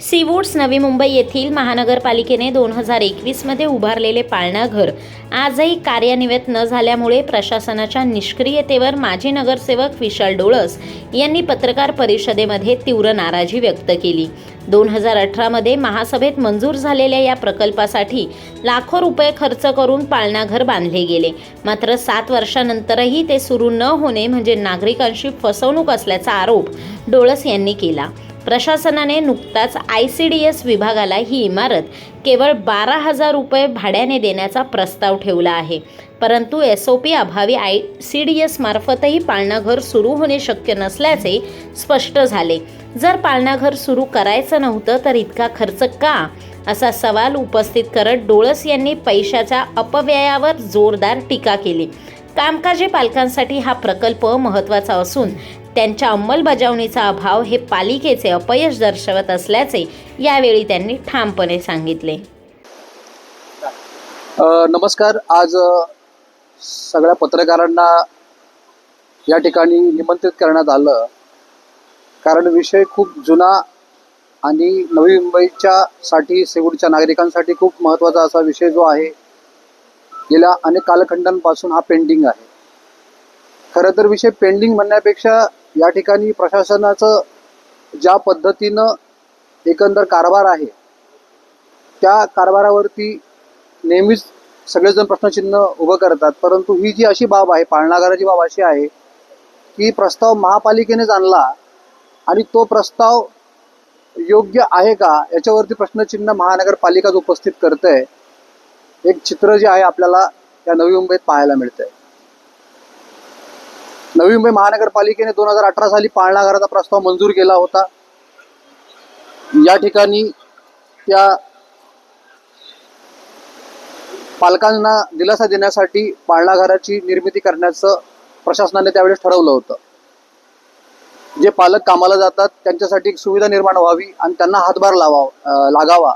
सीवूड्स नवी मुंबई येथील महानगरपालिकेने दोन हजार एकवीसमध्ये उभारलेले पाळणाघर आजही कार्यान्वित न झाल्यामुळे प्रशासनाच्या निष्क्रियतेवर माजी नगरसेवक विशाल डोळस यांनी पत्रकार परिषदेमध्ये तीव्र नाराजी व्यक्त केली. दोन हजार अठरामध्ये महासभेत मंजूर झालेल्या या प्रकल्पासाठी लाखो रुपये खर्च करून पाळणाघर बांधले गेले. मात्र सात वर्षानंतरही ते सुरू न होणे म्हणजे नागरिकांशी फसवणूक असल्याचा आरोप डोळस यांनी केला. प्रशासनाने नुकताच आय सी डी एस विभागाला ही इमारत केवळ बारा हजार रुपये भाड्याने देण्याचा प्रस्ताव ठेवला आहे. परंतु एस ओ पी अभावी आय सी डी एस मार्फतही पाळणाघर सुरू होणे शक्य नसल्याचे स्पष्ट झाले. जर पाळणाघर सुरू करायचं नव्हतं तर इतका खर्च का? असा सवाल उपस्थित करत डोळस यांनी पैशाच्या अपव्ययावर जोरदार टीका केली. कामकाजी पालकांसाठी हा प्रकल्प महत्त्वाचा असून त्यांच्या अंमलबजावणीचा अभाव हे पालिकेचे अपयश दर्शवत असल्याचे यावेळी त्यांनी ठामपणे सांगितले. नमस्कार. आज सगळ्या पत्रकारांना या ठिकाणी निमंत्रित करण्यात आलं. कारण विषय खूप जुना आणि नवी मुंबईच्या साठी सेवूडच्या नागरिकांसाठी खूप महत्त्वाचा असा विषय जो आहे गेल्या अनेक कालखंडांपासून हा पेंडिंग आहे. खरं तर विषय पेंडिंग म्हणण्यापेक्षा या ठिकाणी प्रशासनाचं ज्या पद्धतीनं एकंदर कारभार आहे त्या कारभारावरती नेहमीच सगळेजण प्रश्नचिन्ह उभं करतात. परंतु ही जी अशी बाब आहे पाळणाघराची बाब अशी आहे की प्रस्ताव महापालिकेनेच आणला आणि तो प्रस्ताव योग्य आहे का याच्यावरती प्रश्नचिन्ह महानगरपालिकाच उपस्थित करते एक चित्र जे आहे आपल्याला या नवी मुंबईत पाहायला मिळतंय. नवी मुंबई महानगरपालिकेने दोन हजार अठरा साली पाळणाघराचा प्रस्ताव मंजूर केला होता. या ठिकाणी त्या पालकांना दिलासा देण्यासाठी पाळणाघराची निर्मिती करण्याचं प्रशासनाने त्यावेळेस ठरवलं होतं. जे पालक कामाला जातात त्यांच्यासाठी एक सुविधा निर्माण व्हावी आणि त्यांना हातभार लावा लागावा.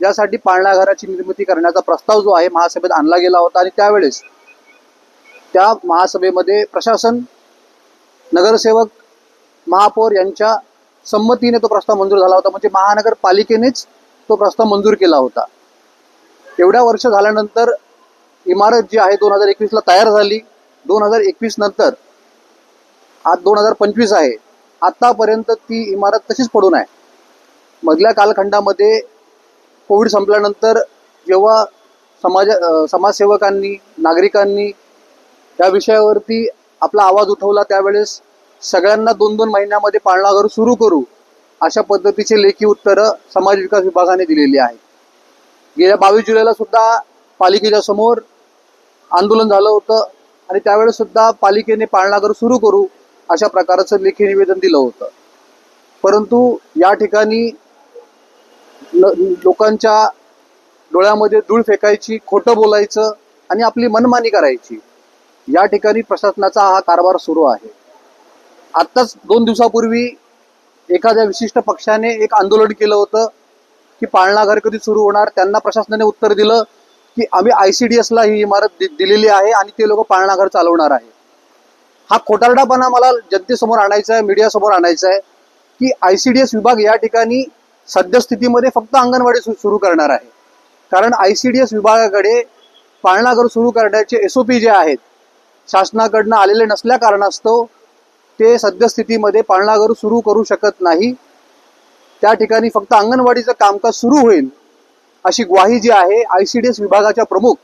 यासाठी पाळणाघराची निर्मिती करण्याचा प्रस्ताव जो आहे महासभेत आणला गेला होता आणि त्यावेळेस त्या महासभेमध्ये प्रशासन नगरसेवक महापौर यांच्या संमतीने तो प्रस्ताव मंजूर झाला होता. म्हणजे महानगरपालिकेनेच तो प्रस्ताव मंजूर केला होता. एवढ्या वर्ष झाल्यानंतर इमारत जी आहे दोन हजार एकवीसला तयार झाली. दोन हजार एकवीस नंतर आज दोन हजार पंचवीस आहे. आत्तापर्यंत ती इमारत तशीच पडून आहे. मधल्या कालखंडामध्ये कोविड संपल्यानंतर जेव्हा समाज समाजसेवकांनी नागरिकांनी या विषयावरती आपला आवाज उठवला त्यावेळेस सगळ्यांना दोन दोन महिन्यामध्ये पाळणाघर सुरू करू अशा पद्धतीचे लेखी उत्तरं समाज विकास विभागाने दिलेली आहेत. गेल्या बावीस जुलैला सुद्धा पालिकेच्या समोर आंदोलन झालं होतं आणि त्यावेळेस सुद्धा पालिकेने पाळणाघर सुरू करू अशा प्रकारचं लेखी निवेदन दिलं होतं. परंतु या ठिकाणी ल- लोकांच्या डोळ्यामध्ये धूळ फेकायची खोटं बोलायचं आणि आपली मनमानी करायची. या ठिकाणी प्रशासनाचा हा कारभार सुरू आहे. आत्ताच दोन दिवसापूर्वी एखाद्या विशिष्ट पक्षाने एक आंदोलन केलं होतं की पाळणाघर कधी सुरू होणार? त्यांना प्रशासनाने उत्तर दिलं की आम्ही आय सी डी एसला ही इमारत दि- दिलेली आहे आणि ते लोक पाळणाघर चालवणार आहे हा खोटारडापणा मला जनतेसमोर आणायचा आहे मीडियासमोर आणायचा आहे की आय सी डी एस विभाग या ठिकाणी सद्यस्थितीमध्ये फक्त अंगणवाडी सुरू करणार आहे. कारण आय सी डी एस विभागाकडे पाळणाघर सुरू करण्याचे एस ओ पी जे आहेत शासनाकडनं आलेले नसल्या कारणास्तव ते सद्यस्थितीमध्ये पाळणाघर सुरू करू शकत नाही. त्या ठिकाणी फक्त अंगणवाडीचं कामकाज सुरू होईल अशी ग्वाही जी आहे आय सी डी एस विभागाच्या प्रमुख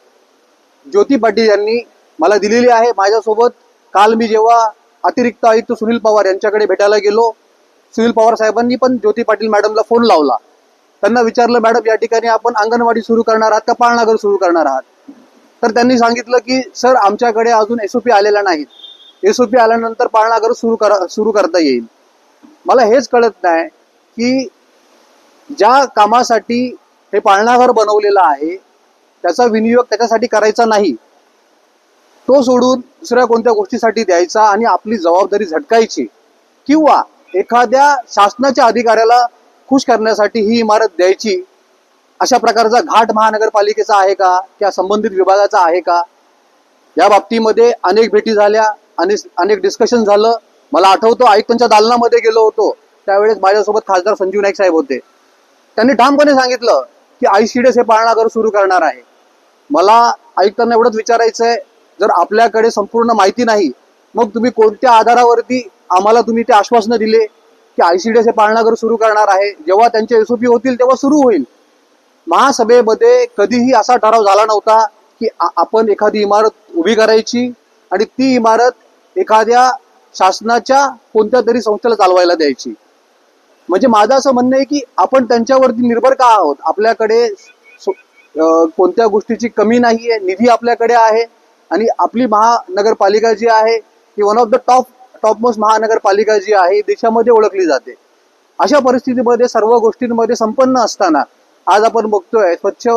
ज्योती पाटील यांनी मला दिलेली आहे. माझ्यासोबत काल मी जेव्हा अतिरिक्त आयुक्त सुनील पवार यांच्याकडे भेटायला गेलो सुनील पवार साहेबांनी पण ज्योती पाटील मॅडमला फोन लावला. त्यांना विचारलं मॅडम या ठिकाणी आपण अंगणवाडी सुरू करणार आहात का पाळणाघर सुरू करणार आहात? तर त्यांनी सांगितलं की सर आमच्याकडे अजून एसओपी एस नाहीत. एसओपी आल्यानंतर पाळणागर सुरू करा सुरू करता येईल. मला हेच कळत नाही की ज्या कामासाठी हे पाळणाघर बनवलेलं आहे त्याचा विनियोग त्याच्यासाठी करायचा नाही. तो सोडून दुसऱ्या कोणत्या गोष्टीसाठी द्यायचा आणि आपली जबाबदारी झटकायची. किंवा एखाद्या शासनाच्या अधिकाऱ्याला खुश करण्यासाठी ही इमारत द्यायची. अशा प्रकारचा घाट महानगरपालिकेचा आहे का? किंवा संबंधित विभागाचा आहे का? या बाबतीमध्ये अनेक भेटी झाल्या अनेक अनेक डिस्कशन झालं. मला आठवतं आयुक्तांच्या दालनामध्ये गेलो होतो. त्यावेळेस माझ्यासोबत खासदार संजीव नाईक साहेब होते. त्यांनी ठामपणे सांगितलं की आयसीडीएस हे पाळणाघर सुरू करणार आहे. मला आयुक्तांना एवढंच विचारायचं आहे जर आपल्याकडे संपूर्ण माहिती नाही मग तुम्ही कोणत्या आधारावरती आम्हाला तुम्ही ते आश्वासनं दिले की आयसीडीएस हे पाळणाघर सुरू करणार आहे? जेव्हा त्यांचे एसओपी होतील तेव्हा सुरू होईल. महासभेमध्ये कधीही असा ठराव झाला नव्हता की आपण एखादी इमारत उभी करायची आणि ती इमारत एखाद्या शासनाच्या कोणत्या तरी संस्थेला चालवायला द्यायची. म्हणजे माझं असं म्हणणं आहे की आपण त्यांच्यावरती निर्भर का आहोत? आपल्याकडे कोणत्या गोष्टीची कमी नाही आहे निधी आपल्याकडे आहे आणि आपली महानगरपालिका जी आहे ती one of the top top most महानगरपालिका जी आहे देशामध्ये ओळखली जाते. अशा परिस्थितीमध्ये सर्व गोष्टींमध्ये संपन्न असताना आज आपण बघतोय स्वच्छ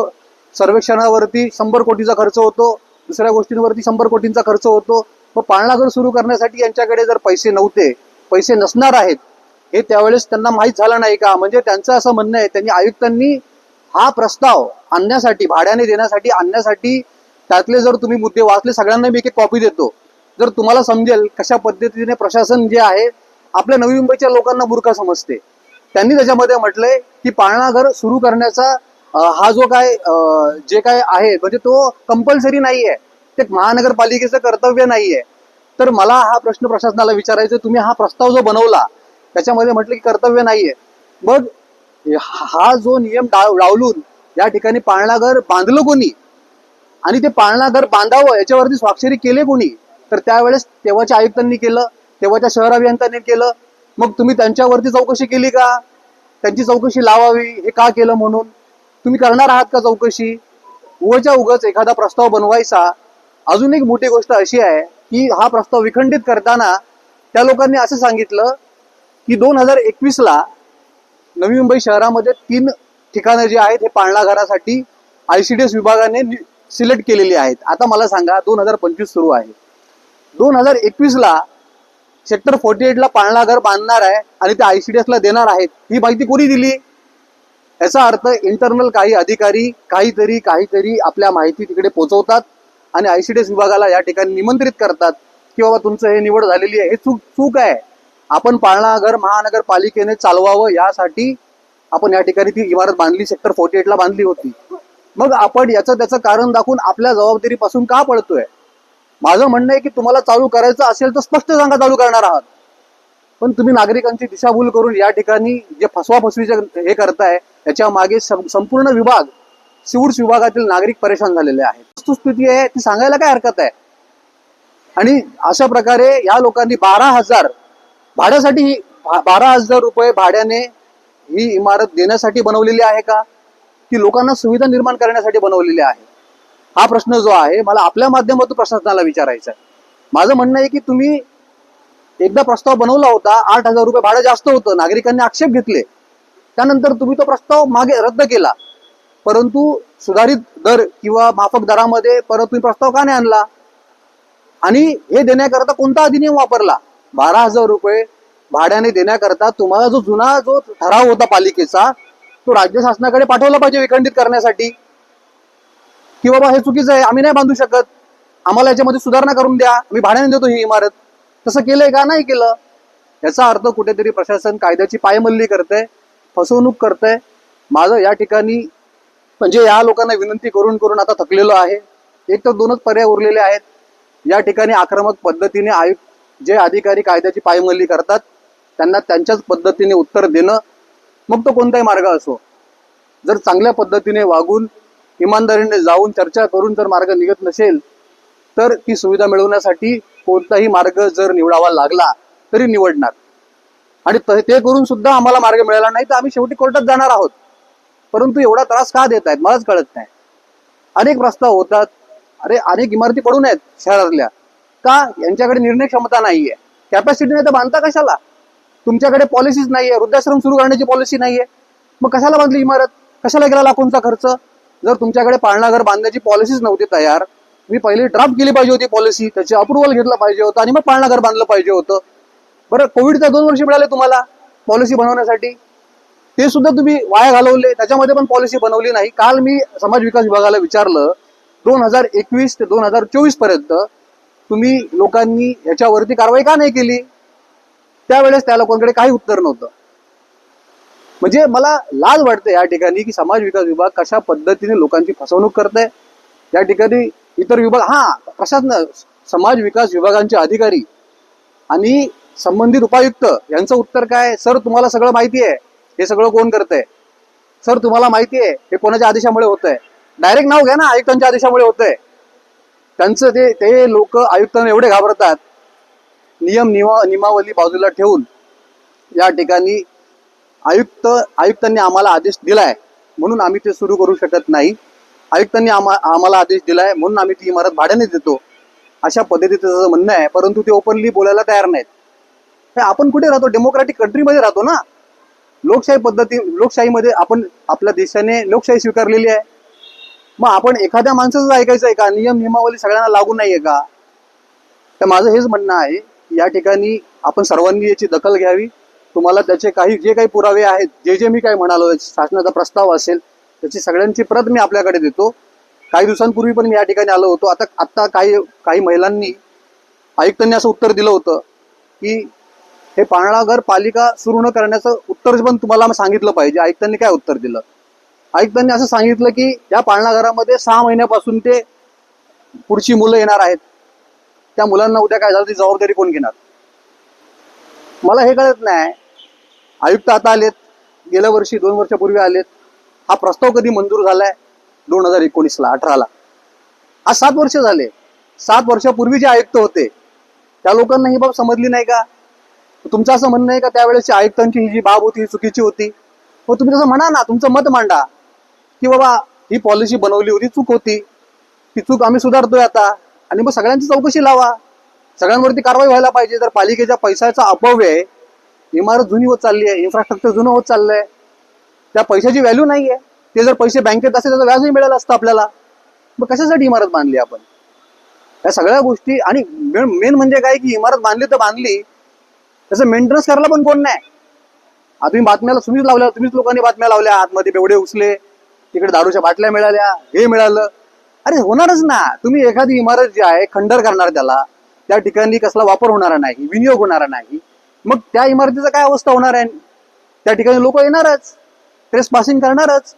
सर्वेक्षणावरती शंभर कोटीचा खर्च होतो दुसऱ्या गोष्टींवरती शंभर कोटींचा खर्च होतो. व पाळणाघर सुरू करण्यासाठी यांच्याकडे जर पैसे नव्हते पैसे नसणार आहेत हे त्यावेळेस त्यांना माहीत झालं नाही का? म्हणजे त्यांचं असं म्हणणं आहे त्यांनी आयुक्तांनी हा प्रस्ताव आणण्यासाठी भाड्याने देण्यासाठी आणण्यासाठी त्यातले जर तुम्ही मुद्दे वाचले सगळ्यांना मी एक कॉपी देतो. जर तुम्हाला समजेल कशा पद्धतीने प्रशासन जे आहे आपल्या नवी मुंबईच्या लोकांना बुरखा समजते. त्यांनी त्याच्यामध्ये म्हटलंय की पाळणाघर सुरू करण्याचा हा जो काय जे काय आहे म्हणजे तो कंपल्सरी नाहीये. ते महानगरपालिकेचं कर्तव्य नाहीये. तर मला हा प्रश्न प्रशासनाला विचारायचा तुम्ही हा प्रस्ताव जो बनवला त्याच्यामध्ये म्हटलं की कर्तव्य नाहीये. मग हा जो नियम डावलून या ठिकाणी पाळणाघर बांधलं कोणी? आणि ते पाळणाघर बांधावं याच्यावरती स्वाक्षरी केले कोणी? तर त्यावेळेस तेव्हाच्या आयुक्तांनी केलं तेव्हाच्या शहर अभियंत्यांनी केलं मग तुम्ही त्यांच्यावरती चौकशी केली का? त्यांची चौकशी लावावी हे का केलं म्हणून? तुम्ही करणार आहात का चौकशी? उगाच्या उगाच एखादा प्रस्ताव बनवायचा. अजून एक मोठी गोष्ट अशी आहे की हा प्रस्ताव विखंडित करताना त्या लोकांनी असं सांगितलं की दोन हजार एकवीसला नवी मुंबई शहरामध्ये तीन ठिकाणं जी आहेत हे पाळणाघरासाठी एस विभागाने सिलेक्ट केलेली आहेत. आता मला सांगा दोन हजार पंचवीस सुरू आहे. दोन हजार एकवीसला सेक्टर फोर्टी एटला पाळणाघर बांधणार आहे आणि ते आयसीडीएस ला देणार आहेत. ही माहिती कोणी दिली? याचा अर्थ इंटरनल काही अधिकारी काहीतरी काहीतरी आपल्या माहिती तिकडे पोहोचवतात आणि आयसीडीएस विभागाला या ठिकाणी निमंत्रित करतात की बाबा तुमचं हे निवड झालेली आहे. हे चूक चूक आहे. आपण पाळणाघर महानगरपालिकेने चालवावं यासाठी आपण या ठिकाणी ती इमारत बांधली सेक्टर फोर्टी एटला बांधली होती. मग आपण याचं त्याचं कारण दाखवून आपल्या जबाबदारीपासून का पळतोय? माझं म्हणणं आहे की तुम्हाला चालू करायचं असेल तर स्पष्ट सांगा चालू करणार आहात. पण तुम्ही नागरिकांची दिशाभूल करून या ठिकाणी जे फसवा फसवीचे हे करताय याच्या मागे संपूर्ण विभाग सिव्हिल्स विभागातील नागरिक परेशान झालेले आहेत. वस्तुस्थिती आहे ती सांगायला काय हरकत आहे? आणि अशा प्रकारे या लोकांनी बारा हजार भाड्यासाठी बारा हजार रुपये भाड्याने ही इमारत देण्यासाठी बनवलेली आहे का? ती लोकांना सुविधा निर्माण करण्यासाठी बनवलेली आहे? हा प्रश्न जो आहे मला आपल्या माध्यमातून प्रशासनाला विचारायचा आहे. माझं म्हणणं आहे की तुम्ही एकदा प्रस्ताव बनवला होता आठ हजार रुपये भाडं जास्त होतं नागरिकांनी आक्षेप घेतले. त्यानंतर तुम्ही तो प्रस्ताव मागे रद्द केला. परंतु सुधारित दर किंवा माफक दरामध्ये परत तुम्ही प्रस्ताव का नाही आणला? आणि हे देण्याकरता कोणता अधिनियम वापरला? बारा हजार रुपये भाड्याने देण्याकरता तुम्हाला जो जुना जो ठराव होता पालिकेचा तो राज्य शासनाकडे पाठवला पाहिजे विखंडित करण्यासाठी. की बाबा हे चुकीचं आहे आम्ही नाही बांधू शकत. आम्हाला याच्यामध्ये सुधारणा करून द्या. आम्ही भाड्याने देतो ही इमारत. तसं केलंय का? नाही केलं. याचा अर्थ कुठेतरी प्रशासन कायद्याची पायमल्ली करतंय फसवणूक करतंय. माझं या ठिकाणी म्हणजे या लोकांना विनंती करून करून आता थकलेलो आहे. एक तर दोनच पर्याय उरलेले आहेत. या ठिकाणी आक्रमक पद्धतीने आयुक्त जे अधिकारी कायद्याची पायमल्ली करतात त्यांना त्यांच्याच पद्धतीने उत्तर देणं मग तो कोणताही मार्ग असो. जर चांगल्या पद्धतीने वागून इमानदारीने जाऊन चर्चा करून जर मार्ग निघत नसेल तर ती सुविधा मिळवण्यासाठी कोणताही मार्ग जर निवडावा लागला तरी निवडणार. आणि ते करून सुद्धा आम्हाला मार्ग मिळाला नाही तर आम्ही शेवटी कोर्टात जाणार आहोत. परंतु एवढा त्रास का देत आहेत मलाच कळत नाही. अनेक प्रस्ताव होतात. अरे अनेक इमारती पडून आहेत शहरातल्या. का? यांच्याकडे निर्णय क्षमता नाहीये. कॅपॅसिटी नाही तर बांधता कशाला? तुमच्याकडे पॉलिसीज नाहीये. वृद्धाश्रम सुरू करण्याची पॉलिसी नाहीये. मग कशाला बांधली इमारत? कशाला गेला लाखोंचा खर्च? जर तुमच्याकडे पाळणाघर बांधण्याची पॉलिसीच नव्हती तयार मी पहिली ड्राफ्ट केली पाहिजे होती पॉलिसी त्याचे अप्रुव्हल घेतलं पाहिजे होतं आणि मग पाळणाघर बांधलं पाहिजे होतं. बरं कोविडच्या दोन वर्ष मिळाले तुम्हाला पॉलिसी बनवण्यासाठी. ते सुद्धा तुम्ही वाया घालवले त्याच्यामध्ये पण पॉलिसी बनवली नाही. काल मी समाज विकास विभागाला विचारलं दोन हजार एकवीस ते दोन हजार चोवीसपर्यंत तुम्ही लोकांनी याच्यावरती कारवाई का नाही केली? त्यावेळेस त्या लोकांकडे काही उत्तर नव्हतं. म्हणजे मला लाज वाटते या ठिकाणी की समाज विकास विभाग कशा पद्धतीने लोकांची फसवणूक करते या ठिकाणी इतर विभाग हा प्रशासन समाज विकास विभागांचे अधिकारी आणि संबंधित उपायुक्त यांचं उत्तर काय? सर तुम्हाला सगळं माहिती आहे. हे सगळं कोण करतंय? सर तुम्हाला माहिती आहे. हे कोणाच्या आदेशामुळे होतंय? डायरेक्ट नाव घ्या ना आयुक्तांच्या आदेशामुळे होतंय. त्यांचं ते ते लोक आयुक्तांना एवढे घाबरतात. नियम निवा नियमावली बाजूला ठेवून या ठिकाणी आयुक्त आयुक्तांनी आम्हाला आदेश दिलाय म्हणून आम्ही ते सुरू करू शकत नाही. आयुक्तांनी आम्हा आम्हाला आदेश दिलाय म्हणून आम्ही ती इमारत भाड्याने देतो. अशा पद्धतीचं त्याचं म्हणणं आहे परंतु ते ओपनली बोलायला तयार नाहीत. हे आपण कुठे राहतो? डेमोक्रॅटिक कंट्रीमध्ये राहतो ना? लोकशाही पद्धती लोकशाहीमध्ये आपण आपल्या देशाने लोकशाही स्वीकारलेली आहे. मग आपण एखाद्या माणसाचं ऐकायचं आहे का? नियम नियमावली सगळ्यांना लागू नाहीये का? तर माझं हेच म्हणणं आहे या ठिकाणी आपण सर्वांनी याची दखल घ्यावी. तुम्हाला त्याचे काही जे काही पुरावे आहेत जे जे मी काय म्हणालो शासनाचा प्रस्ताव असेल त्याची सगळ्यांची प्रत मी आपल्याकडे देतो. काही दिवसांपूर्वी पण मी या ठिकाणी आलो होतो. आता आत्ता काही काही महिलांनी आयुक्तांनी असं उत्तर दिलं होतं की हे पाळणाघर पालिका सुरू न करण्याचं उत्तर पण तुम्हाला सांगितलं पाहिजे. आयुक्तांनी काय उत्तर दिलं? आयुक्तांनी असं सांगितलं की या पाळणाघरामध्ये सहा महिन्यापासून ते पुढची मुलं येणार आहेत. त्या मुलांना उद्या काय झालं ती जबाबदारी कोण घेणार? मला हे कळत नाही. आयुक्त आता आलेत. गेल्या वर्षी दोन वर्षापूर्वी आलेत. हा प्रस्ताव कधी मंजूर झालाय? दोन हजार एकोणीसला अठराला. आज सात वर्ष झाले. सात वर्षापूर्वी जे आयुक्त होते त्या लोकांना ही बाब समजली नाही का? तुमचं असं म्हणणं आहे का त्यावेळेसची आयुक्तांची ही जी बाब होती ही चुकीची होती? मग तुम्ही तसं म्हणा ना तुमचं मत मांडा की बाबा ही पॉलिसी बनवली होती चूक होती. ती चूक आम्ही सुधारतोय आता. आणि मग सगळ्यांची चौकशी लावा. सगळ्यांवरती कारवाई व्हायला पाहिजे. जर पालिकेच्या पैशाचा अपव्यय आहे इमारत जुनी होत चालली आहे इन्फ्रास्ट्रक्चर जुनं होत चाललंय. त्या पैशाची व्हॅल्यू नाही आहे ते जर पैसे बँकेत असेल त्याचं व्याजही मिळालं असतं आपल्याला. मग कशासाठी इमारत बांधली आपण? या सगळ्या गोष्टी आणि मेन म्हणजे काय की इमारत बांधली तर बांधली. त्याचं मेंटेनन्स करायला पण कोण नाही. आता तुम्ही बातम्याला तुम्हीच लावल्या तुम्हीच लोकांनी बातम्या लावल्या. आतमध्ये बेवडे उचले तिकडे दारूच्या बाटल्या मिळाल्या हे मिळालं. अरे होणारच ना. तुम्ही एखादी इमारत जी आहे खंडर करणार त्याला. त्या ठिकाणी कसला वापर होणारा नाही विनियोग होणारा नाही. मग त्या इमारतीचं काय अवस्था होणार आहे? त्या ठिकाणी लोक येणारच. ट्रेस पासिंग करणारच.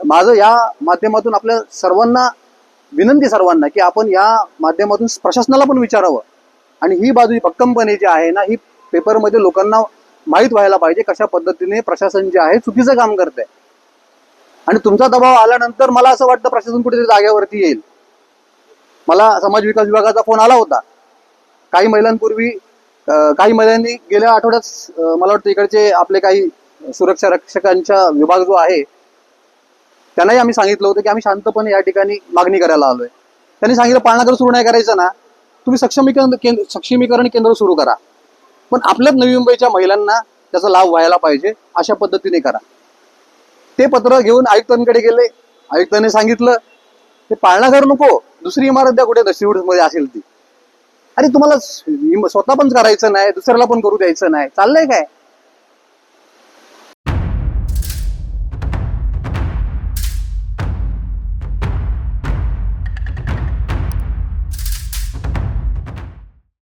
माझं या माध्यमातून आपल्या सर्वांना विनंती सर्वांना की आपण या माध्यमातून प्रशासनाला पण विचारावं. आणि ही बाजू भक्कमपणे जी आहे ना ही पेपरमध्ये लोकांना माहीत व्हायला पाहिजे कशा पद्धतीने प्रशासन जे आहे चुकीचं काम करतंय. आणि तुमचा दबाव आल्यानंतर मला असं वाटतं प्रशासन कुठेतरी जागेवरती येईल. मला समाज विकास विभागाचा फोन आला होता. काही महिलांपूर्वी काही महिलांनी गेल्या आठवड्यात मला वाटतं इकडचे आपले काही सुरक्षा रक्षकांचा विभाग जो आहे त्यांनाही आम्ही सांगितलं होतं की आम्ही शांतपणे या ठिकाणी मागणी करायला आलोय. त्यांनी सांगितलं पाळणागर सुरू नाही करायचं ना तुम्ही सक्षमीकरण केंद्र सक्षमीकरण केंद्र सुरू करा. पण आपल्याच नवी मुंबईच्या महिलांना त्याचा लाभ व्हायला पाहिजे अशा पद्धतीने करा. ते पत्र घेऊन आयुक्तांकडे गेले. आयुक्तांनी सांगितलं ते पाळणाघर नको दुसरी इमारत द्या कुठे दशिवडमध्ये असेल ती. अरे तुम्हाला स्वतः पण करायचं नाही दुसऱ्याला पण करू द्यायचं नाही. चाललंय काय?